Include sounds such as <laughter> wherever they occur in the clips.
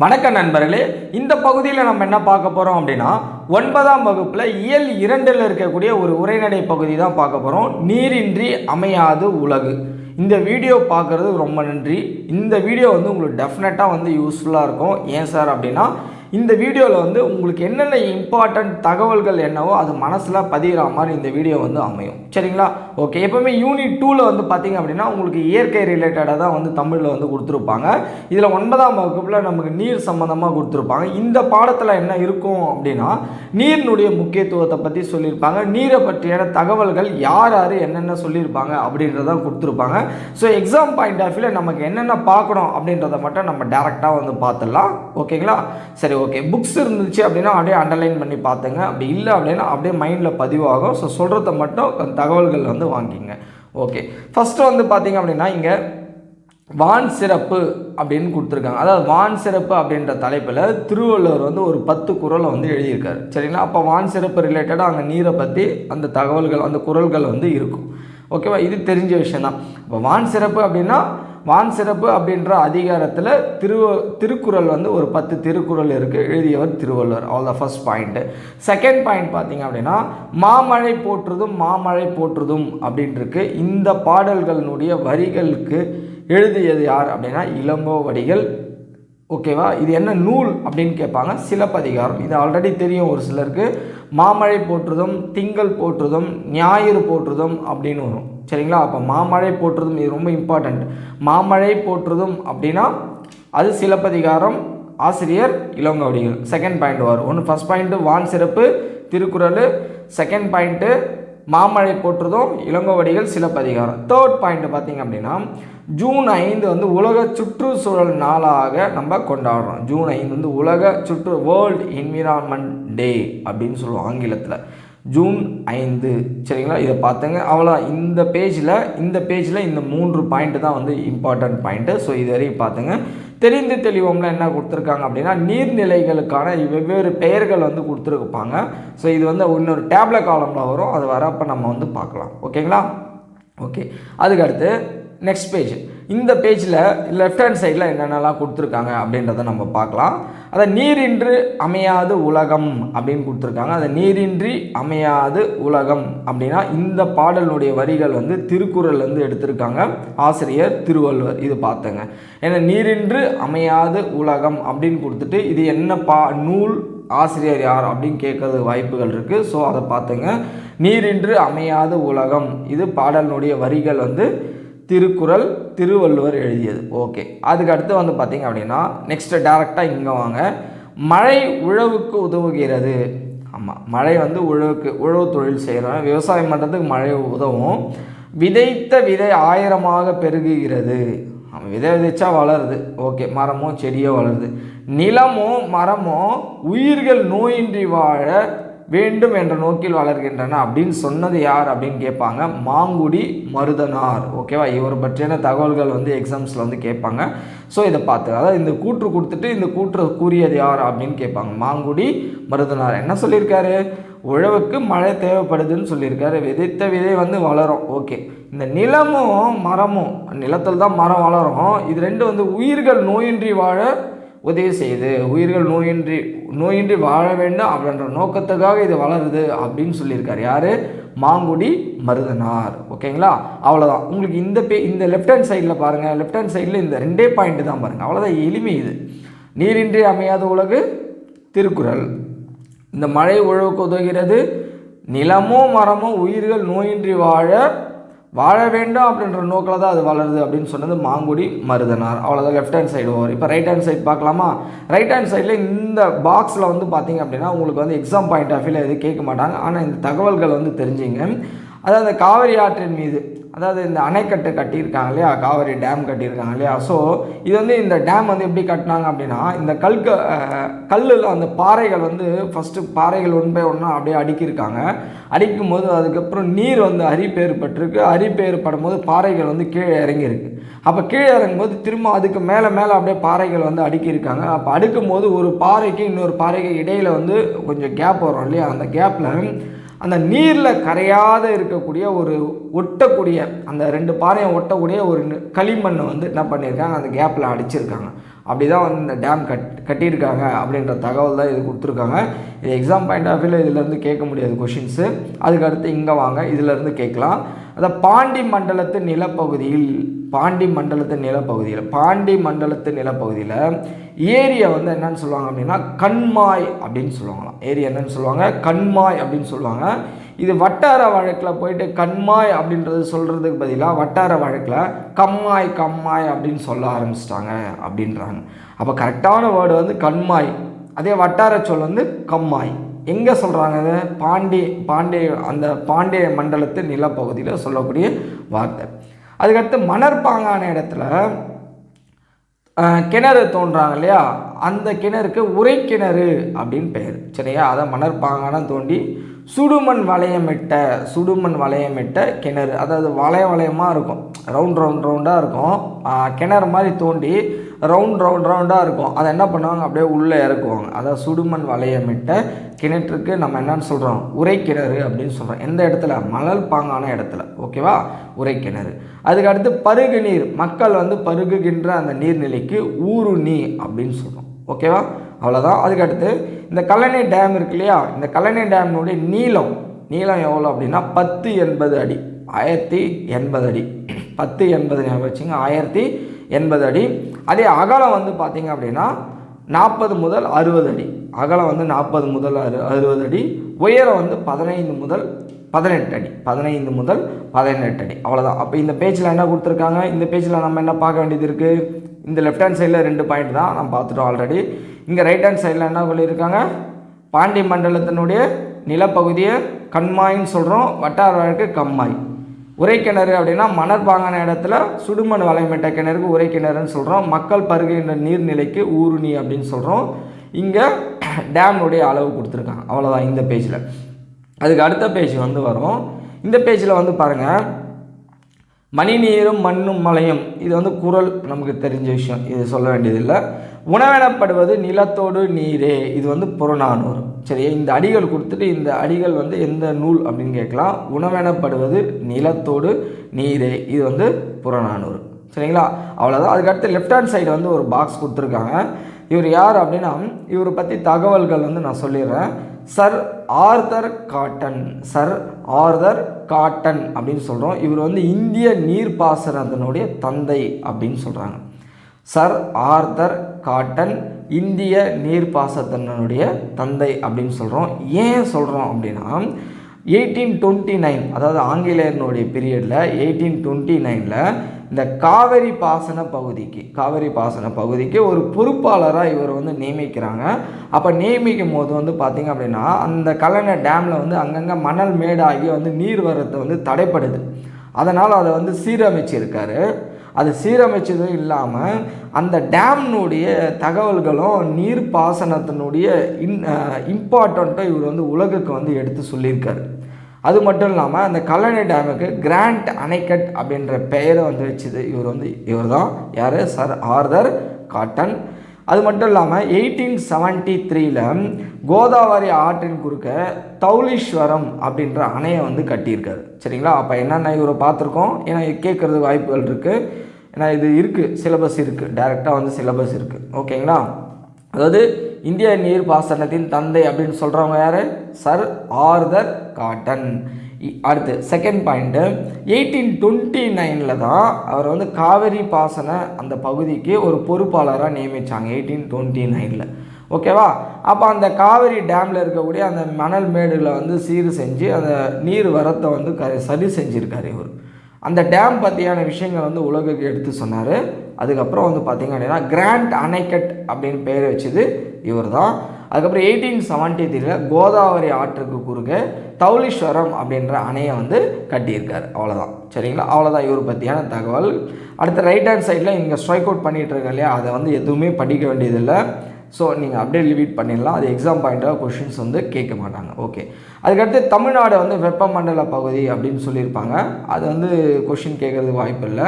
வணக்கம் நண்பர்களே இந்த பகுதியில் நம்ம என்ன பார்க்க போகிறோம் அப்படின்னா ஒன்பதாம் வகுப்பில் இயல் இரண்டில் இருக்கக்கூடிய ஒரு உரைநடை பகுதி தான் பார்க்க போகிறோம் நீரின்றி அமையாது உலகு. இந்த வீடியோ பார்க்குறது ரொம்ப நன்றி. இந்த வீடியோ வந்து உங்களுக்கு டெஃபினட்டாக வந்து யூஸ்ஃபுல்லாக இருக்கும். ஏன் சார் அப்படின்னா இந்த வீடியோவில் வந்து உங்களுக்கு என்னென்ன இம்பார்ட்டண்ட் தகவல்கள் என்னவோ அது மனசில் பதிகிற மாதிரி இந்த வீடியோ வந்து அமையும். சரிங்களா? ஓகே எப்போவுமே யூனிட் டூவில் வந்து பார்த்திங்க அப்படின்னா உங்களுக்கு இயற்கை ரிலேட்டடாக தான் வந்து தமிழில் வந்து கொடுத்துருப்பாங்க. இதில் ஒன்பதாம் வகுப்பில் நமக்கு நீர் சம்மந்தமாக கொடுத்துருப்பாங்க. இந்த பாடத்தில் என்ன இருக்கும் அப்படின்னா நீரினுடைய முக்கியத்துவத்தை பற்றி சொல்லியிருப்பாங்க. நீரை பற்றியான தகவல்கள் யார் யார் என்னென்ன சொல்லியிருப்பாங்க அப்படின்றத கொடுத்துருப்பாங்க. ஸோ எக்ஸாம் பாயிண்ட் ஆஃப் வியூவில் நமக்கு என்னென்ன பார்க்கணும் அப்படின்றத மட்டும் நம்ம டேரெக்டாக வந்து பார்த்துடலாம் ஓகேங்களா சரி ஓகே புக்ஸ் இருந்துச்சு அப்படின்னா அப்படியே அண்டர்லைன் பண்ணி பார்த்துங்க அப்படி இல்லை அப்படின்னா அப்படியே மைண்டில் பதிவாகும். ஸோ சொல்கிறத மட்டும் தகவல்கள் வந்து வாங்கிங்க. ஓகே ஃபஸ்ட்டு வந்து பார்த்தீங்க அப்படின்னா இங்கே வான் சிறப்பு அப்படின்னு கொடுத்துருக்காங்க. அதாவது வான் சிறப்பு அப்படின்ற தலைப்பில் திருவள்ளுவர் வந்து ஒரு பத்து குறளை வந்து எழுதியிருக்காரு. சரிங்களா? அப்போ வான் சிறப்பு ரிலேட்டடாக அங்கே நீரை பற்றி அந்த தகவல்கள் அந்த குறள்கள் வந்து இருக்கும். ஓகேவா இது தெரிஞ்ச விஷயந்தான் இப்போ வான் சிறப்பு அப்படின்னா வான் சிறப்பு அப்படின்ற அதிகாரத்தில் திரு திருக்குறள் வந்து ஒரு பத்து திருக்குறள் இருக்குது எழுதியவர் Thiruvalluvar. All the first point second point பார்த்தீங்க அப்படின்னா மாமழை போற்றுதும் மாமழை போற்றுதும் அப்படின்ட்டுருக்கு இந்த பாடல்களினுடைய வரிகளுக்கு எழுதியது யார் அப்படின்னா இளங்கோவடிகள் ஓகேவா? இது என்ன நூல் அப்படின்னு கேட்பாங்க? சிலப்பதிகாரம். இது ஆல்ரெடி தெரியும் ஒரு சிலருக்கு. மாமழை போற்றுதும் திங்கள் போற்றுதும் ஞாயிறு போற்றுதும் அப்படின்னு வரும். சரிங்களா? அப்போ மாமழை போற்றுதும் இது ரொம்ப இம்பார்ட்டண்ட் மாமழை போற்றுதும் அப்படின்னா அது சிலப்பதிகாரம் ஆசிரியர் இளங்கவடிகள் செகண்ட் பாயிண்ட் வரும் ஒன்று ஃபஸ்ட் பாயிண்ட்டு வான் சிறப்பு திருக்குறள். செகண்ட் பாயிண்ட்டு மாமழை போற்றுதும் இளங்கோவடிகள் சிலப்பதிகாரம் தேர்ட் பாயிண்ட் பார்த்தீங்க அப்படின்னா ஜூன் ஐந்து வந்து உலக சுற்றுச்சூழல் நாளாக நம்ம கொண்டாடுறோம். ஜூன் ஐந்து வந்து உலக சுற்று வேர்ல்டு என்விரான்மெண்ட் டே அப்படின்னு சொல்லுவோம் ஆங்கிலத்தில். ஜூன் ஐந்து சரிங்களா? இதை பார்த்துங்க. அவ்வளோ இந்த பேஜில் இந்த பேஜில் இந்த மூன்று பாயிண்ட்டு தான் வந்து இம்பார்ட்டண்ட் பாயிண்ட்டு ஸோ இது வரைக்கும் பார்த்துங்க. தெரிந்து தெளிவோம்ல என்ன கொடுத்துருக்காங்க அப்படின்னா நீர்நிலைகளுக்கான வெவ்வேறு பெயர்கள் வந்து கொடுத்துருப்பாங்க. ஸோ இது வந்து இன்னொரு டேப்லெட் காலமில் வரும். அது வரப்போ நம்ம வந்து பார்க்கலாம். ஓகேங்களா ஓகே அதுக்கடுத்து நெக்ஸ்ட் பேஜ் இந்த பேஜில் லெஃப்ட் ஹேண்ட் சைடில் என்னென்னலாம் கொடுத்துருக்காங்க அப்படின்றத நம்ம பார்க்கலாம். அதை நீரின்று அமையாது உலகம் அப்படின்னு கொடுத்துருக்காங்க. அதை நீரின்றி அமையாது உலகம் அப்படின்னா இந்த பாடலுடைய வரிகள் வந்து திருக்குறள்லேருந்து எடுத்திருக்காங்க. ஆசிரியர் திருவள்ளுவர் இது பார்த்தங்க. ஏன்னா நீரின்று அமையாது உலகம் அப்படின்னு கொடுத்துட்டு இது என்ன பா நூல் ஆசிரியர் யார் அப்படின்னு கேட்கறது வாய்ப்புகள் இருக்குது ஸோ அதை பார்த்துங்க. நீரின்று அமையாத உலகம். இது பாடலினுடைய வரிகள் வந்து திருக்குறள் திருவள்ளுவர் எழுதியது. ஓகே அதுக்கு அடுத்து வந்து பார்த்திங்க அப்படின்னா நெக்ஸ்ட்டு டேரெக்டாக இங்கே வாங்க. மழை உழவுக்கு உதவுகிறது. ஆமாம் மழை வந்து உழவுக்கு உழவு தொழில் செய்கிறோம் விவசாயம் பண்ணுறதுக்கு மழை உதவும். விதைத்த விதை ஆயிரமாக பெருகுகிறது. விதை விதைச்சா வளருது. ஓகே மரமோ செடியோ வளருது. நிலமோ மரமோ உயிர்கள் நோயின்றி வாழ வேண்டும் என்ற நோக்கில் வளர்கின்றன. அப்படின்னு சொன்னது யார் அப்படின்னு கேட்பாங்க. மாங்குடி மருதனார். ஓகேவா இவர் பற்றியான தகவல்கள் வந்து எக்ஸாம்ஸில் வந்து கேட்பாங்க. ஸோ இதை பார்த்து அதாவது இந்த கூற்று கொடுத்துட்டு இந்த கூற்று கூறியது யார் அப்படின்னு கேட்பாங்க. மாங்குடி மருதனார். என்ன சொல்லியிருக்காரு? உழவுக்கு மழை தேவைப்படுதுன்னு சொல்லியிருக்காரு. விதைத்த விதை வந்து வளரும். ஓகே இந்த நிலமும் மரமும் நிலத்தில் தான் மரம் வளரும். இது ரெண்டு வந்து உயிர்கள் நோயின்றி வாழ உதவி செய்யுது உயிர்கள் நோயின்றி நோயின்றி வாழ வேண்டும் அப்படின்ற நோக்கத்துக்காக இது வளருது அப்படின்னு சொல்லியிருக்காரு. யார்? மாங்குடி மருதனார். ஓகேங்களா? அவ்வளோதான் உங்களுக்கு இந்த பே இந்த லெஃப்ட் ஹேண்ட் சைடில் பாருங்கள் லெஃப்ட் ஹேண்ட் சைடில் இந்த ரெண்டே பாயிண்ட் தான் பாருங்கள் அவ்வளோதான் எளிமை இது. நீரின்றி அமையாத உலகு திருக்குறள். இந்த மழை உழவுக்கு உதவுகிறது. நிலமும் மரமும் உயிர்கள் நோயின்றி வாழ வாழ வேண்டும் அப்படின்ற நோக்கில் தான் அது வளருது அப்படின்னு சொன்னது மாங்குடி மருதனார். அவ்வளோதான் லெஃப்ட் ஹேண்ட் சைடு ஓவர் இப்போ ரைட் ஹேண்ட் சைடு பார்க்கலாமா? ரைட் ஹேண்ட் சைடில் இந்த பாக்ஸில் வந்து பார்த்தீங்க அப்படின்னா உங்களுக்கு வந்து எக்ஸாம் பாயிண்ட் ஆஃப் வியூவில் எதுவும் கேட்க மாட்டாங்க. ஆனால் இந்த தகவல்கள் வந்து தெரிஞ்சுங்க. அதாவது காவிரி ஆற்றின் மீது அதாவது இந்த அணைக்கட்டு கட்டியிருக்காங்க இல்லையா? காவிரி டேம் கட்டியிருக்காங்க இல்லையா? ஸோ இது வந்து இந்த டேம் வந்து எப்படி கட்டினாங்க அப்படின்னா இந்த கல்க கல்லில் அந்த பாறைகள் வந்து ஃபஸ்ட்டு பாறைகள் ஒன் பை ஒன்றா அப்படியே அடுக்கியிருக்காங்க. அடிக்கும் போது அதுக்கப்புறம் நீர் வந்து அரிப்பேர் பட்டிருக்கு அரிப்பேர் படும்போது பாறைகள் வந்து கீழே இறங்கியிருக்கு. அப்போ கீழே இறங்கும்போது திரும்ப அதுக்கு மேலே மேலே அப்படியே பாறைகள் வந்து அடுக்கியிருக்காங்க. அப்போ அடுக்கும் போது ஒரு பாறைக்கு இன்னொரு பாறைக்கு இடையில் வந்து கொஞ்சம் கேப் வரும் இல்லையா? அந்த கேப்பில் அந்த நீரில் கரையாத இருக்கக்கூடிய ஒரு ஒட்டக்கூடிய அந்த ரெண்டு பாறையும் ஒட்டக்கூடிய ஒரு களிமண்ணை வந்து என்ன பண்ணியிருக்காங்க அந்த கேப்பில் அடிச்சிருக்காங்க. அப்படி தான் வந்து இந்த டேம் கட் கட்டியிருக்காங்க அப்படின்ற தகவல் தான் இது கொடுத்துருக்காங்க. இது எக்ஸாம் பாயிண்ட் ஆஃப் வியூவில் இதிலேருந்து கேட்க முடியாது கொஷின்ஸு அதுக்கு அடுத்து இங்கே வாங்க இதிலேருந்து கேட்கலாம். அந்த பாண்டி மண்டலத்து நிலப்பகுதியில் பாண்டி மண்டலத்து நிலப்பகுதியில் பாண்டி மண்டலத்து நிலப்பகுதியில் ஏரியை வந்து என்னன்னு சொல்லுவாங்க அப்படின்னா கண்மாய் அப்படின்னு சொல்லுவாங்களாம். ஏரி என்னன்னு சொல்லுவாங்க? கண்மாய் அப்படின்னு சொல்லுவாங்க. இது வட்டார வழக்கில் போயிட்டு கண்மாய் அப்படின்றது சொல்கிறதுக்கு பதிலாக வட்டார வழக்கில் கம்மாய் கம்மாய் அப்படின்னு சொல்ல ஆரம்பிச்சிட்டாங்க அப்படின்றாங்க. அப்போ கரெக்டான வேர்டு வந்து கண்மாய். அதே வட்டார சொல் வந்து கம்மாய். எங்கே சொல்கிறாங்க இது பாண்டி பாண்டிய அந்த பாண்டிய மண்டலத்து நிலப்பகுதியில் சொல்லக்கூடிய வார்த்தை. அதுக்கடுத்து மணற்பாங்கான இடத்துல கிணறு தோன்றாங்க இல்லையா? அந்த கிணறுக்கு உரை கிணறு அப்படின்னு பெயர். சரியா? அதை மணற்பாங்கான தோண்டி சுடுமண் வளையமிட்ட சுடுமண் வளையமிட்ட கிணறு. அதாவது வளைய வளையமாக இருக்கும். ரவுண்ட் ரவுண்ட் ரவுண்டாக இருக்கும். கிணறு மாதிரி தோண்டி ரவுண்ட் ரவுண்ட் ரவுண்டாக இருக்கும். அதை என்ன பண்ணுவாங்க? அப்படியே உள்ளே இறக்குவாங்க. அதாவது சுடுமண் வளையமிட்ட கிணற்றுக்கு நம்ம என்னன்னு சொல்கிறோம் உரை கிணறு அப்படின்னு சொல்கிறோம் எந்த இடத்துல? மணல் பாங்கான இடத்துல. ஓகேவா உரை கிணறு அதுக்கு அடுத்து பருகு நீர். மக்கள் வந்து பருகுகின்ற அந்த நீர்நிலைக்கு ஊரு நீ அப்படின்னு சொல்கிறோம் ஓகேவா அவ்வளோதான் அதுக்கு அடுத்து இந்த கல்லணை டேம் இருக்கு இல்லையா? இந்த கல்லணை டேம்னுடைய நீளம். நீளம் எவ்வளோ அப்படின்னா பத்து எண்பது அடி. ஆயிரத்தி எண்பது அடி. பத்து எண்பது ஞாபகம் வச்சுங்க. ஆயிரத்தி எண்பது அடி. அதே அகலம் வந்து பார்த்தீங்க அப்படின்னா நாற்பது முதல் அறுபது அடி. அகலம் வந்து நாற்பது முதல் அறு அறுபது அடி. உயரம் வந்து பதினைந்து முதல் பதினெட்டு அடி. பதினைந்து முதல் பதினெட்டு அடி. அவ்வளோதான் அப்போ இந்த பேஜில் என்ன கொடுத்துருக்காங்க? இந்த பேஜில் நம்ம என்ன பார்க்க வேண்டியது இருக்குது இந்த லெஃப்ட் ஹேண்ட் சைடில் ரெண்டு பாயிண்ட் தான் நம்ம பார்த்துட்டோம் ஆல்ரெடி இங்கே ரைட் ஹேண்ட் சைடில் என்ன சொல்லியிருக்காங்க? பாண்டி மண்டலத்தினுடைய நிலப்பகுதியை கண்மாயின்னு சொல்கிறோம் வட்டார வழக்கு கம்மாய். உரை கிணறு அப்படின்னா மணற்பாங்கான இடத்துல சுடுமண் வளையமிட்ட கிணறுக்கு உரை கிணறுன்னு சொல்கிறோம் மக்கள் பருகின்ற நீர்நிலைக்கு ஊருணி அப்படின்னு சொல்கிறோம் இங்கே டேம்னுடைய அளவு கொடுத்துருக்காங்க. அவ்வளோதான் இந்த பேஜில். அதுக்கு அடுத்த பேஜ் வந்து வரும். இந்த பேஜில் வந்து பாருங்கள் மணி நீரும் மண்ணும் மலையும். இது வந்து குரல் நமக்கு தெரிஞ்ச விஷயம். இது சொல்ல வேண்டியதில்லை. உணவெனப்படுவது நிலத்தோடு நீரே. இது வந்து புறநானூறு. சரி இந்த அடிகள் கொடுத்துட்டு இந்த அடிகள் வந்து எந்த நூல் அப்படின்னு கேட்கலாம். உணவெனப்படுவது நிலத்தோடு நீரே. இது வந்து புறநானூறு. சரிங்களா? அவ்வளோதான் அதுக்கடுத்து லெஃப்ட் ஹேண்ட் சைடு வந்து ஒரு பாக்ஸ் கொடுத்துருக்காங்க. இவர் யார் அப்படின்னா இவரை பற்றி தகவல்கள் வந்து நான் சொல்லிடுறேன். Sir Arthur Cotton. Sir Arthur Cotton அப்படின்னு சொல்கிறோம் இவர் வந்து இந்திய நீர்ப்பாசனத்தினுடைய தந்தை அப்படின்னு சொல்கிறாங்க சர் ஆர்தர் காட்டன் இந்திய நீர்ப்பாசத்தினுடைய தந்தை அப்படின்னு சொல்கிறோம் ஏன் சொல்கிறோம் அப்படின்னா எயிட்டீன் டுவெண்ட்டி நைன் அதாவது ஆங்கிலேயர்களுடைய பீரியடில் எயிட்டீன் டுவெண்ட்டி நைனில் இந்த காவிரி பாசன பகுதிக்கு காவிரி பாசன பகுதிக்கு ஒரு பொறுப்பாளராக இவர் வந்து நியமிக்கிறாங்க. அப்போ நியமிக்கும் போது வந்து பார்த்திங்க அப்படின்னா அந்த கல்லணை டேமில் வந்து அங்கங்கே மணல் மேடாகி வந்து நீர் வரத்து வந்து தடைப்படுது. அதனால் அதை வந்து சீரமைச்சிருக்காரு. அது சீரமைச்சதும் இல்லாமல் அந்த டேம்னுடைய தகவல்களும் நீர் பாசனத்தினுடைய இன் இம்பார்ட்டண்ட்டும் இவர் வந்து உலகுக்கு வந்து எடுத்து சொல்லியிருக்காரு. அது மட்டும் இல்லாமல் அந்த கல்லணை டேமுக்கு கிராண்ட் அணைக்கட் அப்படின்ற பெயரை வந்து வச்சுது இவர் வந்து இவர் தான் யார்? Sir Arthur Cotton. அது மட்டும் இல்லாமல் எயிட்டீன் செவன்ட்டி த்ரீல கோதாவரி ஆற்றின் குறுக்க தௌலீஸ்வரம் அப்படின்ற அணையை வந்து கட்டியிருக்காரு. சரிங்களா? அப்போ என்னென்ன இவரை பார்த்துருக்கோம்? ஏன்னா கேட்குறது வாய்ப்புகள் இருக்குது ஏன்னா இது இருக்குது சிலபஸ் இருக்குது டைரெக்டாக வந்து சிலபஸ் இருக்குது ஓகேங்களா? அதாவது இந்திய நீர் பாசனத்தின் தந்தை அப்படின்னு சொல்கிறவங்க யார்? Sir Arthur Cotton. அடுத்து செகண்ட் பாயிண்ட்டு எயிட்டீன் டுவெண்ட்டி நைனில் தான் அவர் வந்து காவேரி பாசன அந்த பகுதிக்கு ஒரு பொறுப்பாளராக நியமித்தாங்க எயிட்டீன் டுவெண்ட்டி நைனில் ஓகேவா அப்போ அந்த காவிரி டேமில் இருக்கக்கூடிய அந்த மணல் மேடுகளை வந்து சீர் செஞ்சு அந்த நீர் வரத்தை வந்து க சரி செஞ்சுருக்காரு இவர். அந்த டேம் பற்றியான விஷயங்கள் வந்து உலகுக்கு எடுத்து சொன்னார். அதுக்கப்புறம் வந்து பார்த்திங்க அப்படின்னா கிராண்ட் அணைக்கட் அப்படின்னு பேர் வச்சது இவர் தான் அதுக்கப்புறம் எயிட்டீன் செவன்ட்டி த்ரீல கோதாவரி ஆற்றுக்கு குறுக்க தௌலீஸ்வரம் அப்படின்ற அணையை வந்து கட்டியிருக்காரு. அவ்வளோதான் சரிங்களா? அவ்வளோதான் இவர் பற்றியான தகவல். அடுத்த ரைட் ஹேண்ட் சைடில் இங்கே ஸ்ட்ரைக் அவுட் பண்ணிகிட்டு இருக்க இல்லையா? அதை வந்து எதுவுமே படிக்க வேண்டியதில்லை. ஸோ நீங்கள் அப்படியே லிமிட் பண்ணிடலாம். அது எக்ஸாம் பாயிண்ட்டாக கொஷின்ஸ் வந்து கேட்க மாட்டாங்க. ஓகே அதுக்கடுத்து தமிழ்நாடு வந்து வெப்பமண்டல பகுதி அப்படின்னு சொல்லியிருப்பாங்க. அது வந்து கொஷின் கேட்கறதுக்கு வாய்ப்பு இல்லை.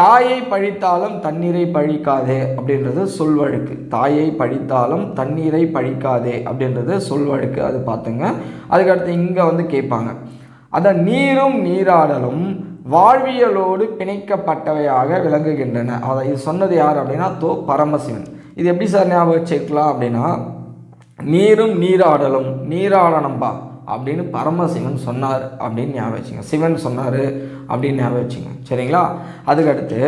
தாயை பழித்தாலும் தண்ணீரை பழிக்காதே அப்படின்றது சொல்வழுக்கு தாயை பழித்தாலும் தண்ணீரை பழிக்காதே அப்படின்றது சொல்வழுக்கு அது பார்த்துங்க. அதுக்கடுத்து இங்கே வந்து கேட்பாங்க. அதான் நீரும் நீராடலும் வாழ்வியலோடு பிணைக்கப்பட்டவையாக விளங்குகின்றன. அதை இது சொன்னது யார் அப்படின்னா தோ பரமசிவன். இது எப்படி சார் ஞாபகம் வச்சுக்கலாம் அப்படின்னா நீரும் நீராடலும் நீராடனம்பா அப்படின்னு பரமசிவன் சொன்னார் அப்படின்னு ஞாபகம் வச்சுங்க. சிவன் சொன்னார் அப்படின்னு ஞாபகம் வச்சுங்க. சரிங்களா? அதுக்கடுத்து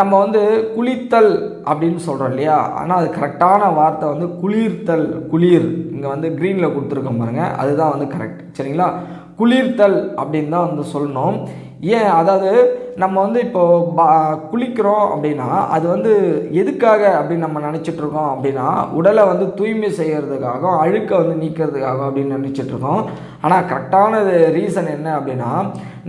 நம்ம வந்து குளித்தல் அப்படின்னு சொல்கிறோம் இல்லையா? ஆனால் அது கரெக்டான வார்த்தை வந்து குளிர்த்தல் குளிர். இங்கே வந்து க்ரீனில் கொடுத்துருக்கோம் பாருங்கள் அதுதான் வந்து கரெக்ட் சரிங்களா? குளிர்த்தல் அப்படின்னு தான் வந்து சொல்லணும். ஏன்? அதாவது நம்ம வந்து இப்போது பா குளிக்கிறோம் அப்படின்னா அது வந்து எதுக்காக அப்படின்னு நம்ம நினச்சிட்டு இருக்கோம் அப்படின்னா உடலை வந்து தூய்மை செய்கிறதுக்காகவும் அழுக்கை வந்து நீக்கிறதுக்காக அப்படின்னு நினச்சிட்ருக்கோம் ஆனால் கரெக்டான ரீசன் என்ன அப்படின்னா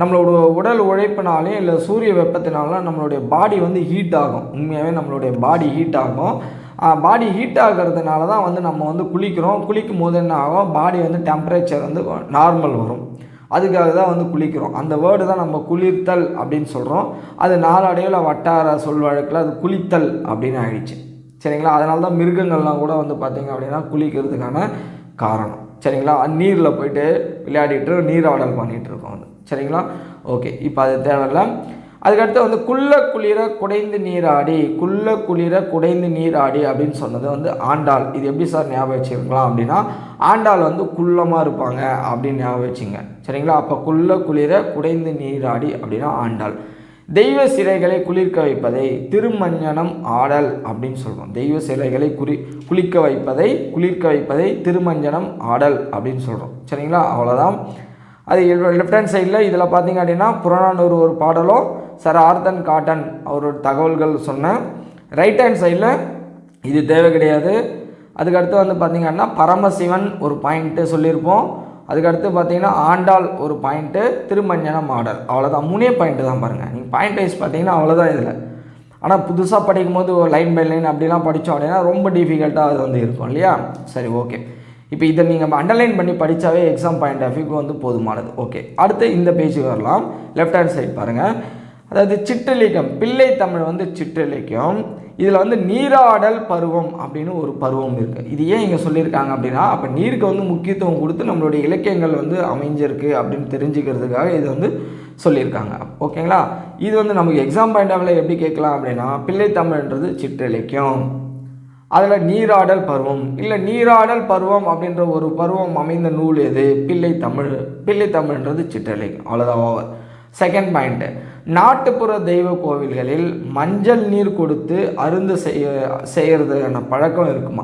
நம்மளோட உடல் உழைப்பினாலையும் இல்லை சூரிய வெப்பத்தினாலும் நம்மளுடைய பாடி வந்து ஹீட் ஆகும். உண்மையாகவே நம்மளுடைய பாடி ஹீட் ஆகும். பாடி ஹீட் ஆகிறதுனால தான் வந்து நம்ம வந்து குளிக்கிறோம். குளிக்கும் போது என்ன ஆகும்? பாடி வந்து டெம்பரேச்சர் வந்து நார்மல் வரும். அதுக்காக தான் வந்து குளிக்கிறோம். அந்த வேர்டு தான் நம்ம குளிர்த்தல் அப்படின்னு சொல்கிறோம் அது நாளடைவில் வட்டார சொல் வழக்கில் அது குளித்தல் அப்படின்னு ஆயிடுச்சு. சரிங்களா? அதனால தான் மிருகங்கள்லாம் கூட வந்து பார்த்திங்க அப்படின்னா குளிக்கிறதுக்கான காரணம். சரிங்களா? நீரில் போயிட்டு விளையாடிட்டு நீராடல் பண்ணிகிட்டு இருக்கோம். சரிங்களா? ஓகே இப்போ அது தேவையில்ல. அதுக்கடுத்து வந்து குள்ள குளிர குடைந்து நீராடி குள்ள குளிர குடைந்து நீராடி அப்படின்னு சொன்னது வந்து ஆண்டாள். இது எப்படி சார் ஞாபகம் வச்சுருக்கலாம் அப்படின்னா ஆண்டாள் வந்து குள்ளமாக இருப்பாங்க அப்படின்னு ஞாபகம் வச்சுங்க. சரிங்களா? அப்போ குள்ள குளிர குடைந்து நீராடி அப்படின்னா ஆண்டாள். தெய்வ சிலைகளை குளிர்க்க வைப்பதை திருமஞ்சனம் ஆடல் அப்படின்னு சொல்கிறோம் தெய்வ சிலைகளை குறி குளிக்க வைப்பதை குளிர்க்க வைப்பதை திருமஞ்சனம் ஆடல் அப்படின்னு சொல்கிறோம் சரிங்களா? அவ்வளோதான் அது லெஃப்ட் ஹேண்ட் சைடில் இதில் பார்த்தீங்க அப்படின்னா புறநானூறு ஒரு பாடலும் சார் ஆர்தன் காட்டன் அவரோட தகவல்கள் சொன்னேன் ரைட் ஹேண்ட் சைடில் இது தேவை கிடையாது. அதுக்கடுத்து வந்து பார்த்திங்கன்னா பரமசிவன் ஒரு பாயிண்ட்டு சொல்லியிருப்போம். அதுக்கடுத்து பார்த்தீங்கன்னா ஆண்டாள் ஒரு பாயிண்ட்டு திருமஞ்சன மாடல். அவ்வளோதான் மூணே பாயிண்ட்டு தான் பாருங்கள் நீங்கள் பாயிண்ட் வைஸ் பார்த்தீங்கன்னா அவ்வளோதான் இதில். ஆனால் புதுசாக படிக்கும் போது லைன் பை லைன் அப்படிலாம் படித்தோம் அப்படின்னா ரொம்ப டிஃபிகல்ட்டாக அது வந்து இருக்கும் இல்லையா? சரி ஓகே இப்போ இதை நீங்கள் அண்டர்லைன் பண்ணி படித்தாவே எக்ஸாம் பாயிண்ட் ஆஃப் வியூக்கு வந்து போதுமானது. ஓகே அடுத்து இந்த பேஜுக்கு வரலாம். லெஃப்ட் ஹேண்ட் சைட் பாருங்கள் அதாவது சிற்றிலக்கியம் பிள்ளை தமிழ் வந்து சிற்றிலக்கியம் இதில் வந்து நீராடல் பருவம் அப்படின்னு ஒரு பருவம் இருக்குது இது ஏன் இங்கே சொல்லியிருக்காங்க அப்படின்னா அப்போ நீருக்கு வந்து முக்கியத்துவம் கொடுத்து நம்மளுடைய இலக்கியங்கள் வந்து அமைஞ்சிருக்கு அப்படின்னு தெரிஞ்சுக்கிறதுக்காக இது வந்து சொல்லியிருக்காங்க. ஓகேங்களா? இது வந்து நமக்கு எக்ஸாம் பாயிண்ட் ஆஃப்ல எப்படி கேட்கலாம் அப்படின்னா பிள்ளை தமிழ்ன்றது சிற்றிலக்கியம் அதில் நீராடல் பருவம். இல்லை நீராடல் பருவம் அப்படின்ற ஒரு பருவம் அமைந்த நூல் எது? பிள்ளை தமிழ். பிள்ளை தமிழ்ன்றது சிற்றிலக்கியம் அவ்வளோதான் ஓவர். செகண்ட் பாயிண்ட்டு நாட்டுப்புற தெய்வ கோவில்களில் மஞ்சள் நீர் கொடுத்து அருந்து செய்ய செய்கிறதுக்கான பழக்கம் இருக்குமா?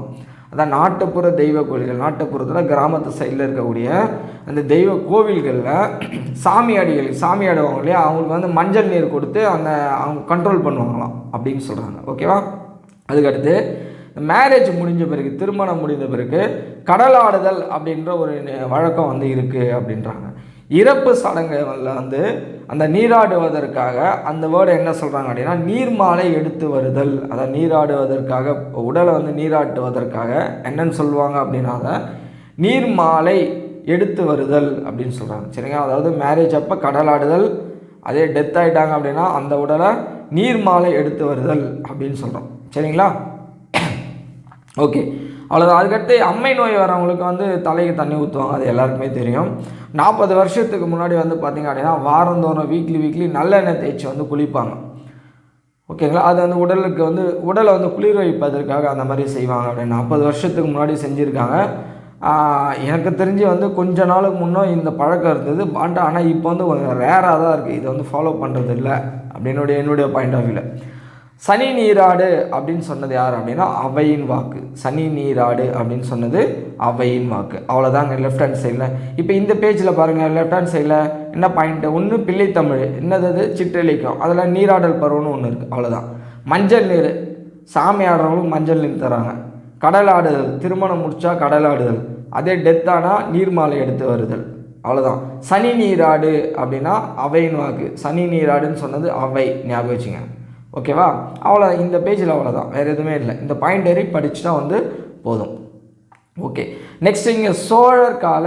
அதான் நாட்டுப்புற தெய்வ கோவில்கள் நாட்டுப்புறத்தில் கிராமத்து சைடில் இருக்கக்கூடிய அந்த தெய்வ கோவில்களில் சாமி அடிகள் சாமி ஆடுவாங்க இல்லையா? அவங்களுக்கு வந்து மஞ்சள் நீர் கொடுத்து அந்த அவங்க கண்ட்ரோல் பண்ணுவாங்களாம் அப்படின்னு சொல்கிறாங்க ஓகேவா அதுக்கடுத்து மேரேஜ் முடிஞ்ச பிறகு திருமணம் முடிந்த பிறகு கடலாடுதல் அப்படின்ற ஒரு வழக்கம் வந்து இருக்குது அப்படின்றாங்க. இறப்பு சடங்குகளில் வந்து அந்த நீராடுவதற்காக அந்த வேர்டு என்ன சொல்கிறாங்க அப்படின்னா நீர்மாலை எடுத்து வருதல். அதை நீராடுவதற்காக உடலை வந்து நீராட்டுவதற்காக என்னன்னு சொல்லுவாங்க அப்படின்னா அதை நீர்மாலை எடுத்து வருதல் அப்படின்னு சொல்கிறாங்க சரிங்களா? அதாவது மேரேஜ் அப்போ கடலாடுதல் அதே டெத் ஆகிட்டாங்க அப்படின்னா அந்த உடலை நீர்மாலை எடுத்து வருதல் அப்படின்னு சொல்கிறோம் சரிங்களா? <coughs> ஓகே அவ்வளோதான் அதுக்கடுத்து அம்மை நோய் வரவங்களுக்கு வந்து தலைக்கு தண்ணி ஊற்றுவாங்க அது எல்லாருக்குமே தெரியும். நாற்பது வருஷத்துக்கு முன்னாடி வந்து பார்த்திங்க அப்படின்னா வாரந்தோறும் வீக்லி வீக்லி நல்லெண்ணெய் தேய்ச்சி வந்து குளிப்பாங்க. ஓகேங்களா? அது வந்து உடலுக்கு வந்து உடலை வந்து குளிர் வைப்பதற்காக அந்த மாதிரி செய்வாங்க. அப்படின்னு நாற்பது வருஷத்துக்கு முன்னாடி செஞ்சுருக்காங்க. எனக்கு தெரிஞ்சு வந்து கொஞ்ச நாளுக்கு முன்னே இந்த பழக்கம் இருந்தது. பட் ஆனால் இப்போ வந்து கொஞ்சம் ரேராக தான் இருக்குது இதை வந்து ஃபாலோ பண்ணுறது இல்லை அப்படின்னுடைய என்னுடைய பாயிண்ட் ஆஃப் வியூவில் சனி நீராடு அப்படின்னு சொன்னது யார் அப்படின்னா அவையின் வாக்கு. சனி நீராடு அப்படின்னு சொன்னது அவையின் வாக்கு. அவ்வளோதாங்க லெஃப்ட் ஹேண்ட் சைடில் இப்போ இந்த பேஜில் பாருங்கள் லெஃப்ட் ஹேண்ட் சைடில் என்ன பாயிண்ட்டு ஒன்று பிள்ளைத்தமிழ் என்னது அது? சிற்றிலக்கியம். அதில் நீராடல் பருவம்னு ஒன்று இருக்குது அவ்வளோதான் மஞ்சள் நீர். சாமி ஆடுறவங்களும் மஞ்சள் நீர் தராங்க. கடல் ஆடுதல். திருமணம் முடித்தா கடல் ஆடுதல். அதே டெத்தானால் நீர்மாலை எடுத்து வருதல். அவ்வளோதான் சனி நீராடு அப்படின்னா அவையின் வாக்கு. சனி நீராடுன்னு சொன்னது அவை. ஞாபகம் வச்சுங்க. ஓகேவா? அவ்வளோ இந்த பேஜில் அவ்வளோதான் வேறு எதுவுமே இல்லை. இந்த பாயிண்ட் ஏறி படிச்சுட்டா வந்து போதும். ஓகே. நெக்ஸ்ட் இங்கே சோழர் கால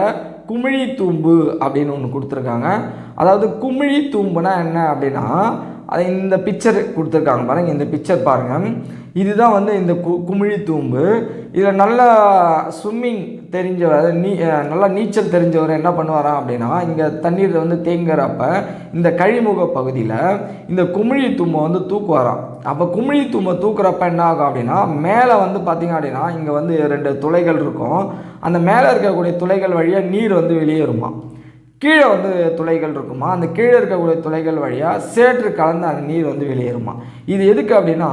குமிழி தூம்பு அப்படின்னு ஒன்று கொடுத்துருக்காங்க. அதாவது குமிழி தூம்புனா என்ன அப்படின்னா அது இந்த பிக்சர் கொடுத்துருக்காங்க பாருங்கள் இந்த பிக்சர் பாருங்கள் இதுதான் வந்து இந்த கு குமிழி தூம்பு. இதில் நல்லா ஸ்விம்மிங் தெரிஞ்சவர் நீ நல்லா நீச்சல் தெரிஞ்சவர் என்ன பண்ணுவாராம் அப்படின்னா இங்கே தண்ணீர் வந்து தேங்குறப்ப இந்த கழிமுக பகுதியில் இந்த குமிழி தூம்பை வந்து தூக்குவாராம். அப்போ குமிழி தூம்பை தூக்குறப்ப என்ன ஆகும் அப்படின்னா மேலே வந்து பார்த்திங்க அப்படின்னா இங்கே வந்து ரெண்டு துளைகள் இருக்கும். அந்த மேலே இருக்கக்கூடிய துளைகள் வழியாக நீர் வந்து வெளியேறுமா கீழே வந்து துளைகள் இருக்குமா? அந்த கீழே இருக்கக்கூடிய துளைகள் வழியாக சேற்று கலந்து அந்த நீர் வந்து வெளியேறுமா? இது எதுக்கு அப்படின்னா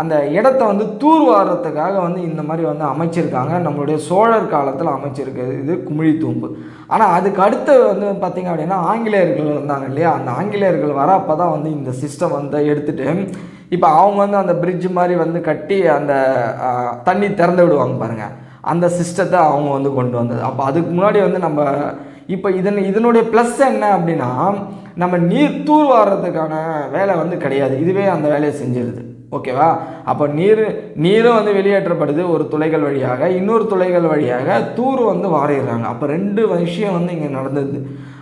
அந்த இடத்த வந்து தூர்வாரத்துக்காக வந்து இந்த மாதிரி வந்து அமைச்சிருக்காங்க. நம்மளுடைய சோழர் காலத்தில் அமைச்சிருக்கு இது குமிழி தூம்பு. ஆனால் அதுக்கு அடுத்து வந்து பார்த்திங்க அப்படின்னா ஆங்கிலேயர்கள் வந்தாங்க இல்லையா? அந்த ஆங்கிலேயர்கள் வர அப்போ தான் வந்து இந்த சிஸ்டம் வந்து எடுத்துகிட்டு இப்போ அவங்க வந்து அந்த பிரிட்ஜ் மாதிரி வந்து கட்டி அந்த தண்ணி திறந்து விடுவாங்க பாருங்கள் அந்த சிஸ்டத்தை அவங்க வந்து கொண்டு வந்தது. அப்போ அதுக்கு முன்னாடி வந்து நம்ம இப்போ இதன் இதனுடைய ப்ளஸ் என்ன அப்படின்னா நம்ம நீர் தூர் தூர்வாரத்துக்கான வேலை வந்து கிடையாது. இதுவே அந்த வேலையை செஞ்சிருது. ஓகேவா அப்போ நீர் நீரும் வந்து வெளியேற்றப்படுது ஒரு துளைகள் வழியாக. இன்னொரு துளைகள் வழியாக தூர் வந்து வாரிடுறாங்க. அப்போ ரெண்டு விஷயம் வந்து இங்கே நடந்தது.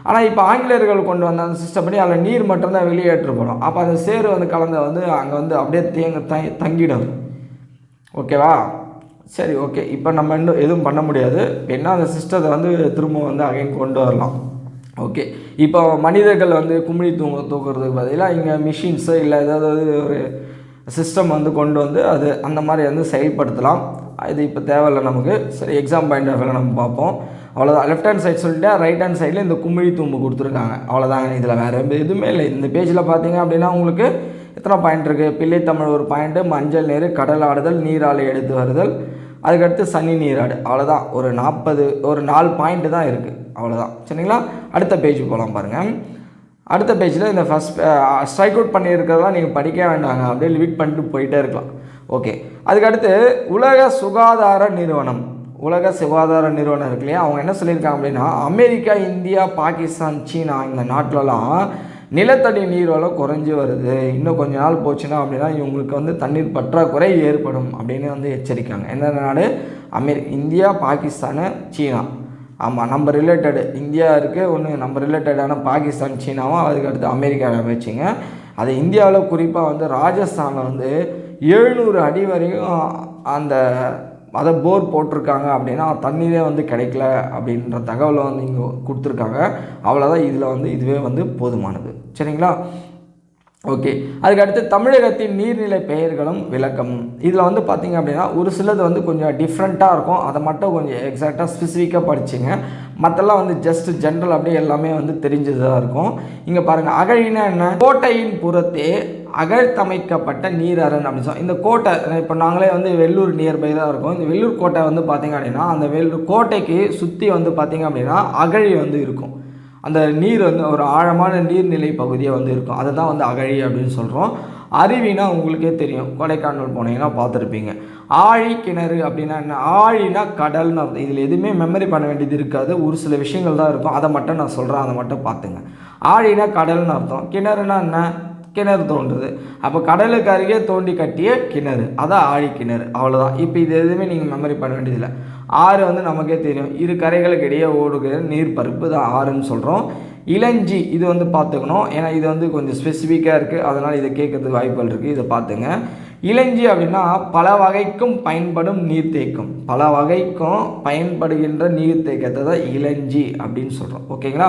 ஆனால் இப்போ ஆங்கிலேயர்கள் கொண்டு வந்த அந்த சிஸ்டம் படி அதில் நீர் மட்டும்தான் வெளியேற்றப்படும். அப்போ அந்த சேரு வந்து கலந்த வந்து அங்கே வந்து அப்படியே தேங்க தங்கிடும். ஓகேவா சரி ஓகே இப்போ நம்ம இன்னும் எதுவும் பண்ண முடியாது. என்ன அந்த சிஸ்டத்தை வந்து திரும்ப வந்து அகைன் கொண்டு வரலாம். ஓகே இப்போ மனிதர்கள் வந்து குமிழி தூங்க தூக்குறதுக்கு பதிலாக இங்கே மிஷின்ஸு இல்லை ஏதாவது ஒரு சிஸ்டம் வந்து கொண்டு வந்து அது அந்த மாதிரி வந்து செயல்படுத்தலாம். இது இப்போ தேவையில்லை நமக்கு. சரி எக்ஸாம் பாயிண்ட் ஆஃப் நம்ம பார்ப்போம். அவ்வளோதான் லெஃப்ட் ஹேண்ட் சைட் சொல்லிட்டு ரைட் ஹேண்ட் சைடில் இந்த குமிழி தூம்பு கொடுத்துருக்காங்க. அவ்வளோதாங்க இதில் வேறு எதுவுமே இல்லை. இந்த பேஜில் பார்த்தீங்க அப்படின்னா உங்களுக்கு எத்தனை பாயிண்ட் இருக்குது பிள்ளைத்தமிழ் ஒரு பாயிண்ட்டு மஞ்சள் நீர் கடல் ஆடுதல் நீராலை எடுத்து வருதல். அதுக்கடுத்து சனி நீராடு அவ்வளோதான் ஒரு நாற்பது ஒரு நாலு பாயிண்ட்டு தான் இருக்குது அவ்வளோதான் சரிங்களா? அடுத்த பேஜ் போகலாம் பாருங்கள் அடுத்த பேஜில் இந்த ஃபஸ்ட் ஸ்ட்ரைக் அவுட் பண்ணியிருக்கிறதெல்லாம் நீங்கள் படிக்க வேண்டாங்க. அப்படியே லிமிட் பண்ணிட்டு போயிட்டே இருக்கலாம். ஓகே அதுக்கடுத்து உலக சுகாதார நிறுவனம். உலக சுகாதார நிறுவனம் இருக்கு இல்லையா? அவங்க என்ன சொல்லியிருக்காங்க அப்படின்னா அமெரிக்கா இந்தியா பாகிஸ்தான் சீனா இந்த நாட்டிலலாம் நிலத்தடி நீர் வளம் குறைஞ்சி வருது. இன்னும் கொஞ்ச நாள் போச்சுன்னா அப்படின்னா இவங்களுக்கு வந்து தண்ணீர் பற்றாக்குறை ஏற்படும் அப்படின்னு வந்து எச்சரிக்காங்க. எந்த நாடு? அமெரி இந்தியா பாகிஸ்தானு சீனா. ஆமாம் நம்ம ரிலேட்டடு இந்தியா இருக்குது ஒன்று நம்ம ரிலேட்டடான பாகிஸ்தான் சீனாவும் அதுக்கு அடுத்து அமெரிக்காவை வச்சுங்க அது இந்தியாவில் குறிப்பாக வந்து ராஜஸ்தானில் வந்து எழுநூறு அடி வரையும் அந்த அதை போர் போட்டிருக்காங்க அப்படின்னா தண்ணீரே வந்து கிடைக்கல அப்படின்ற தகவலை வந்து இங்கே கொடுத்துருக்காங்க. அவ்வளோதான் இதில் வந்து இதுவே வந்து போதுமானது. சரிங்களா? ஓகே. அதுக்கு அடுத்து தமிழகத்தின் நீர்நிலை பெயர்களும் விளக்கமும் இதில் வந்து பார்த்திங்க அப்படின்னா ஒரு சிலது வந்து கொஞ்சம் டிஃப்ரெண்ட்டாக இருக்கும். அதை மட்டும் கொஞ்சம் எக்ஸாக்டாக ஸ்பெசிஃபிக்காக படிச்சுங்க. மற்றெல்லாம் வந்து ஜஸ்ட் ஜென்ரல் அப்படியே எல்லாமே வந்து தெரிஞ்சதாக இருக்கும். இங்கே பாருங்கள் அகழினா என்ன? கோட்டையின் புறத்தே அகழ்த்தமைக்கப்பட்ட நீர் அரண் அப்படின்னு சொல்லி இந்த கோட்டை இப்போ நாங்களே வந்து வெள்ளூர் நியர்பை தான் இருக்கோம். இந்த வெள்ளூர் கோட்டை வந்து பார்த்திங்க அப்படின்னா அந்த வெள்ளூர் கோட்டைக்கு சுற்றி வந்து பார்த்திங்க அப்படின்னா அகழி வந்து இருக்கும். அந்த நீர் வந்து ஒரு ஆழமான நீர்நிலை பகுதியாக வந்து இருக்கும். அதை தான் வந்து அகழி அப்படின்னு சொல்கிறோம் அருவினா உங்களுக்கே தெரியும். கொடைக்கானல் போனீங்கன்னா பார்த்துருப்பீங்க. ஆழி கிணறு அப்படின்னா என்ன? ஆழினா கடல்னு அர்த்தம். இதில் எதுவுமே மெமரி பண்ண வேண்டியது இருக்காது. ஒரு சில விஷயங்கள் தான் இருக்கும். அதை மட்டும் நான் சொல்கிறேன் அதை மட்டும் பார்த்துங்க. ஆழினா கடல்னு அர்த்தம். கிணறுனா என்ன? கிணறு தோன்றுது. அப்போ கடலுக்கு அருகே தோண்டி கட்டிய கிணறு. அதான் ஆழி கிணறு. அவ்வளோதான் இப்போ இது எதுவுமே நீங்கள் மெமரி பண்ண வேண்டியதில்லை. ஆறு வந்து நமக்கே தெரியும். இரு கரைகளுக்கு இடையே ஓடுகிற நீர் பருப்பு தான் ஆறுன்னு சொல்கிறோம் இளஞ்சி இது வந்து பார்த்துக்கணும். ஏன்னா இது வந்து கொஞ்சம் ஸ்பெசிஃபிக்காக இருக்குது அதனால் இதை கேட்கறதுக்கு வாய்ப்புகள் இருக்குது இதை பார்த்துங்க. இளஞ்சி அப்படின்னா பல வகைக்கும் பயன்படும் நீர்த்தேக்கம் பல வகைக்கும் பயன்படுகின்ற நீர்த்தேக்கத்தை தான் இளஞ்சி அப்படின்னு சொல்கிறோம் ஓகேங்களா?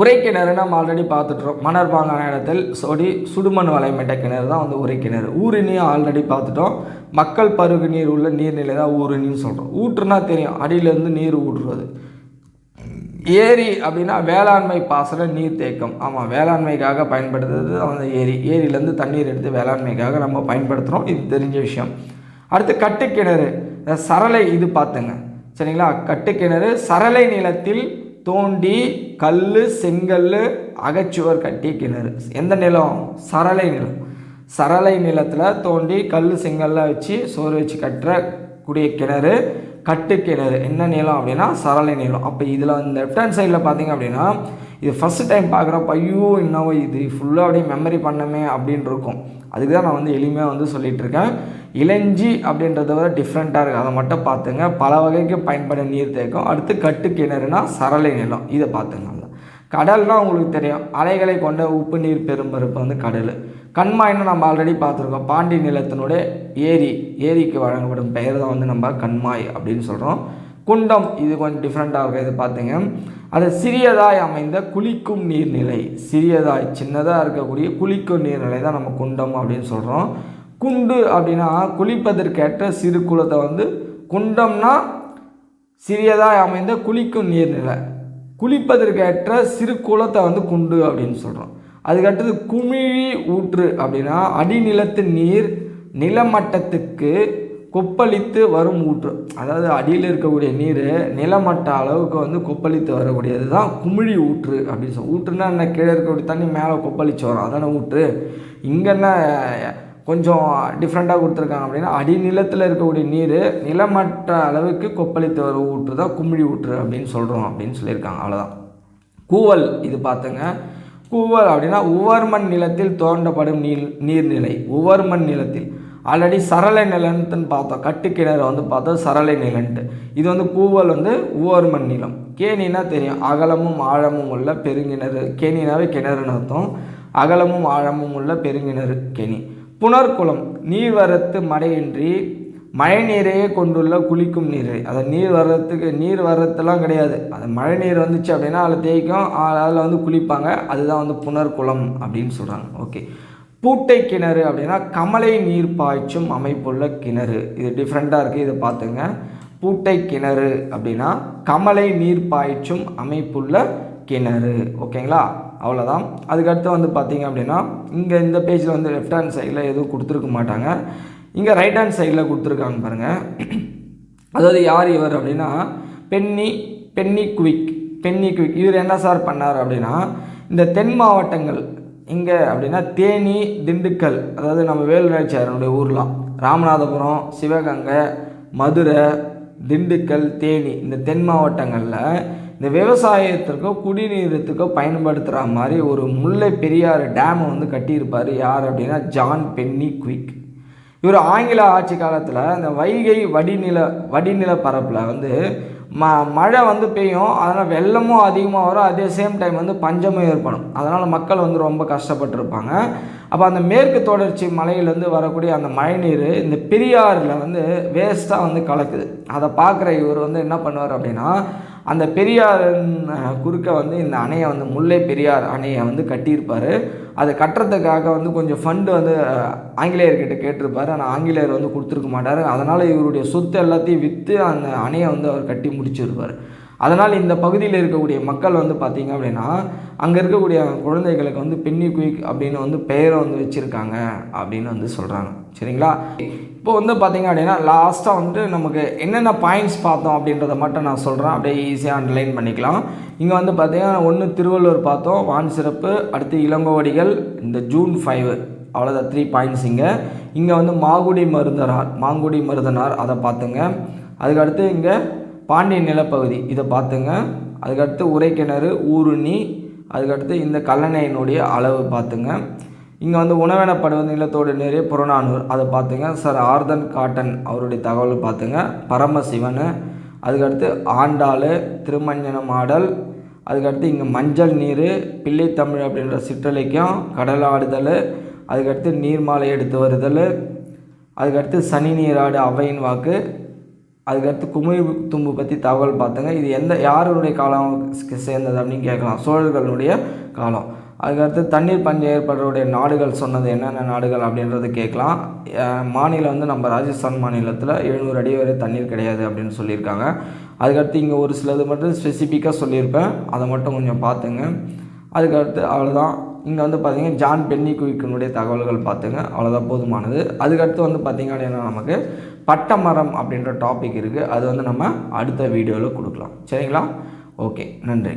உரைக்கிணறு நம்ம ஆல்ரெடி பார்த்துட்டோம். மணற்பாங்கான இடத்தில் சொடி சுடுமண் வளையமிட்ட கிணறு தான் வந்து உரைக்கிணறு ஊருணியும் ஆல்ரெடி பார்த்துட்டோம். மக்கள் பருகு நீர் உள்ள நீர்நிலை தான் ஊருணின்னு சொல்கிறோம் ஊற்றுனா தெரியும். அடியிலேருந்து நீர் ஊற்றுறது. ஏரி அப்படின்னா வேளாண்மை பாசன நீர் தேக்கம். ஆமாம் வேளாண்மைக்காக பயன்படுத்துறது அந்த ஏரி. ஏரியிலேருந்து தண்ணீர் எடுத்து வேளாண்மைக்காக நம்ம பயன்படுத்துகிறோம் இது தெரிஞ்ச விஷயம். அடுத்து கட்டுக்கிணறு. சரளை இது பார்த்துங்க. சரிங்களா? கட்டுக்கிணறு சரளை நிலத்தில் தோண்டி கல் செங்கல் அகச்சுவர் கட்டிய கிணறு. எந்த நிலம்? சரளை நிலம். சரளை நிலத்தில் தோண்டி கல் செங்கல்லாம் வச்சு சோறு வச்சு கட்டுற கூடிய கிணறு கட்டு கிணறு. என்ன நிலம் அப்படின்னா சரளை நிலம். அப்போ இதில் இந்த லெஃப்ட் ஹேண்ட் சைடில் பார்த்தீங்க அப்படின்னா இது ஃபஸ்ட்டு டைம் பார்க்குறப்ப ஐயோ என்னவோ இது. ஃபுல்லாக அப்படியே மெமரி பண்ணமே அப்படின்னு இருக்கும். அதுக்கு தான் நான் வந்து எளிமையாக வந்து சொல்லிகிட்டு இருக்கேன் இளஞ்சி அப்படின்றத விட டிஃப்ரெண்ட்டாக இருக்குது அதை மட்டும் பார்த்துங்க. பல வகைக்கு பயன்படும் நீர் தேக்கம். அடுத்து கட்டு கிணறுனா சரளை நிலம். இதை பார்த்துங்க. கடல்னால் உங்களுக்கு தெரியும். அலைகளை கொண்ட உப்பு நீர் பெரும்பருப்பு வந்து கடல். கண்மாய்னு நம்ம ஆல்ரெடி பார்த்துருக்கோம். பாண்டி நிலத்தினுடைய ஏரி ஏரிக்கு வழங்கப்படும் பெயர் தான் வந்து நம்ம கண்மாய் அப்படின்னு சொல்கிறோம் குண்டம் இது கொஞ்சம் டிஃப்ரெண்ட்டாக இருக்கும். இது பார்த்தீங்க. அது சிறியதாய் அமைந்த குளிக்கும் நீர்நிலை. சிறியதாய் சின்னதாக இருக்கக்கூடிய குளிக்கும் நீர்நிலை தான் நம்ம குண்டம் அப்படின்னு சொல்கிறோம் குண்டு அப்படின்னா குளிப்பதற்கேற்ற சிறு குளத்தை வந்து குண்டம்னா சிறியதாய் அமைந்த குளிக்கும் நீர்நிலை. குளிப்பதற்கேற்ற சிறு குளத்தை வந்து குண்டு அப்படின்னு சொல்கிறோம் அதுக்கடுத்தது குமிழி ஊற்று அப்படின்னா அடிநிலத்து நீர் நிலமட்டத்துக்கு கொப்பளித்து வரும் ஊற்று. அதாவது அடியில் இருக்கக்கூடிய நீர் நிலமட்ட அளவுக்கு வந்து கொப்பளித்து வரக்கூடியது தான் குமிழி ஊற்று அப்படின்னு சொல்லுவோம் ஊற்றுனா என்ன? கீழே இருக்கக்கூடிய தண்ணி மேலே கொப்பளிச்சு வரும். அதான ஊற்று. இங்கே என்ன கொஞ்சம் டிஃப்ரெண்ட்டாக கொடுத்துருக்காங்க அப்படின்னா அடிநிலத்தில் இருக்கக்கூடிய நீர் நிலமட்ட அளவுக்கு கொப்பளித்து வரும் ஊற்று தான் குமிழி ஊற்று அப்படின்னு சொல்கிறோம் அப்படின்னு சொல்லியிருக்காங்க. அவ்வளோதான் கூவல் இது பார்த்துங்க கூவல் அப்படின்னா உவர்மண் நிலத்தில் தோண்டப்படும் நீர் நீர்நிலை. உவர்மண் நிலத்தில். ஆல்ரெடி சரளை நிலன்ட்டுன்னு பார்த்தோம். கட்டுக்கிணறு வந்து பார்த்தோம் சரளை நிலன்ட்டு. இது வந்து கூவல் வந்து உவர்மண் நிலம். கேணினா தெரியும். அகலமும் ஆழமும் உள்ள பெருங்கிணறு. கேணினாவே கிணறுன்னு அர்த்தம். அகலமும் ஆழமும் உள்ள பெருங்கிணறு கேணி. புனர்குளம் நீர்வரத்து மடையின்றி மழை நீரையே கொண்டுள்ள குளிக்கும் நீர். அதை நீர் வர்றதுக்கு நீர் வர்றதுலாம் கிடையாது. அது மழை நீர் வந்துச்சு அப்படின்னா அதில் தேய்க்கும். அதில் வந்து குளிப்பாங்க. அதுதான் வந்து புனர்குளம் அப்படின்னு சொல்கிறாங்க ஓகே. பூட்டை கிணறு அப்படின்னா கமலை நீர் பாய்ச்சும் அமைப்புள்ள கிணறு. இது டிஃப்ரெண்ட்டாக இருக்குது இதை பார்த்துங்க. பூட்டை கிணறு அப்படின்னா கமலை நீர் பாய்ச்சும் அமைப்புள்ள கிணறு. ஓகேங்களா? அவ்வளோதான் அதுக்கடுத்து வந்து பார்த்தீங்க அப்படின்னா இங்கே இந்த பேஜில் வந்து லெஃப்ட் ஹேண்ட் சைடில் எதுவும் கொடுத்துருக்க மாட்டாங்க. இங்கே ரைட் ஹேண்ட் சைடில் கொடுத்துருக்காங்க பாருங்கள் அதாவது யார் இவர் அப்படின்னா Penny Pennycuick Pennycuick இவர் என்ன சார் பண்ணார் அப்படின்னா இந்த தென் மாவட்டங்கள் இங்கே அப்படின்னா தேனி திண்டுக்கல் அதாவது நம்ம வேலுநாச்சியாரனுடைய ஊர்லாம். ராமநாதபுரம் சிவகங்கை மதுரை திண்டுக்கல் தேனி இந்த தென் மாவட்டங்களில் இந்த விவசாயத்திற்கோ குடிநீரத்துக்கோ பயன்படுத்துகிற மாதிரி ஒரு முல்லை பெரியாறு டேமை வந்து கட்டியிருப்பார். யார் அப்படின்னா ஜான் பென்னி குவிக் இவர் ஆங்கில ஆட்சி காலத்தில் இந்த வைகை வடிநில வடிநில பரப்பில் வந்து ம மழை வந்து பெய்யும் அதனால் வெள்ளமும் அதிகமாக வரும். அதே சேம் டைம் வந்து பஞ்சமும் ஏற்படும். அதனால் மக்கள் வந்து ரொம்ப கஷ்டப்பட்டிருப்பாங்க. அப்போ அந்த மேற்கு தொடர்ச்சி மலையிலேருந்து வரக்கூடிய அந்த மழைநீர் இந்த பெரியாறில் வந்து வேஸ்ட்டாக வந்து கலக்குது. அதை பார்க்குற இவர் வந்து என்ன பண்ணுவார் அப்படின்னா அந்த பெரியார் குறுக்க வந்து இந்த அணையை வந்து முல்லை பெரியார் அணையை வந்து கட்டியிருப்பார். அதை கட்டுறதுக்காக வந்து கொஞ்சம் ஃபண்டு வந்து ஆங்கிலேயர்கிட்ட கேட்டிருப்பார். ஆனால் ஆங்கிலேயர் வந்து கொடுத்துருக்க மாட்டார். அதனால் இவருடைய சொத்து எல்லாத்தையும் விற்று அந்த அணையை வந்து அவர் கட்டி முடிச்சிருப்பார். அதனால் இந்த பகுதியில் இருக்கக்கூடிய மக்கள் வந்து பார்த்திங்க அப்படின்னா அங்கே இருக்கக்கூடிய குழந்தைகளுக்கு வந்து பென்னி குயிக் அப்படின்னு வந்து பெயரை வந்து வச்சுருக்காங்க அப்படின்னு வந்து சொல்கிறாங்க சரிங்களா? இப்போ வந்து பார்த்திங்க அப்படின்னா லாஸ்ட்டாக வந்து நமக்கு என்னென்ன பாயிண்ட்ஸ் பார்த்தோம் அப்படின்றத மட்டும் நான் சொல்கிறேன் அப்படியே ஈஸியாக அண்டர்லைன் பண்ணிக்கலாம். இங்கே வந்து பார்த்திங்கன்னா ஒன்று திருவள்ளூர் பார்த்தோம். வான் சிறப்பு அடுத்து இளங்கோவடிகள் இந்த ஜூன் ஃபைவ் அவ்வளோதான் த்ரீ பாயிண்ட்ஸ் இங்கே. இங்கே வந்து மாங்குடி மருந்தனார் மாங்குடி மருதனார் அதை பார்த்துங்க அதுக்கடுத்து இங்கே பாண்டிய நிலப்பகுதி இதை பார்த்துங்க அதுக்கடுத்து உரைக்கிணறு ஊருணி அதுக்கடுத்து இந்த கல்லணையினுடைய அளவு பார்த்துங்க இங்கே வந்து உணவெனப்படுவது நிலத்தோடு நிறைய புறநானூர். அதை பார்த்துங்க சார் ஆர்தன் காட்டன் அவருடைய தகவல் பார்த்துங்க பரமசிவன். அதுக்கடுத்து ஆண்டாள் திருமஞ்சன மாடல் அதுக்கடுத்து இங்கே மஞ்சள் நீர் பிள்ளைத்தமிழ் அப்படின்ற சிற்றலைக்கும் கடலாடுதல். அதுக்கடுத்து நீர்மாலை எடுத்து வருதல். அதுக்கடுத்து சனி நீராடு அவையின் வாக்கு. அதுக்கடுத்து குமிழ் தும்பு பற்றி தகவல் பார்த்துங்க இது எந்த யாருடைய காலம் சேர்ந்தது அப்படின்னு கேட்கலாம். சோழர்களுடைய காலம். அதுக்கடுத்து தண்ணீர் பஞ்சம் ஏற்படுறவுடைய நாடுகள் சொன்னது என்னென்ன நாடுகள் அப்படின்றது கேட்கலாம். மாநிலம் வந்து நம்ம ராஜஸ்தான் மாநிலத்தில் எழுநூறு அடி வரை தண்ணீர் கிடையாது அப்படின்னு சொல்லியிருக்காங்க. அதுக்கடுத்து இங்கே ஒரு சிலது மட்டும் ஸ்பெசிஃபிக்காக சொல்லியிருப்பேன். அதை மட்டும் கொஞ்சம் பார்த்துங்க. அதுக்கடுத்து அவ்வளோதான் இங்கே வந்து பார்த்திங்கன்னா ஜான் பென்னி குயிக்கினுடைய தகவல்கள் பார்த்துங்க. அவ்வளோதான் போதுமானது. அதுக்கடுத்து வந்து பார்த்திங்க அப்படின்னா நமக்கு பட்டமரம் அப்படின்ற டாபிக் இருக்குது அது வந்து நம்ம அடுத்த வீடியோவில் கொடுக்கலாம். சரிங்களா? ஓகே நன்றி.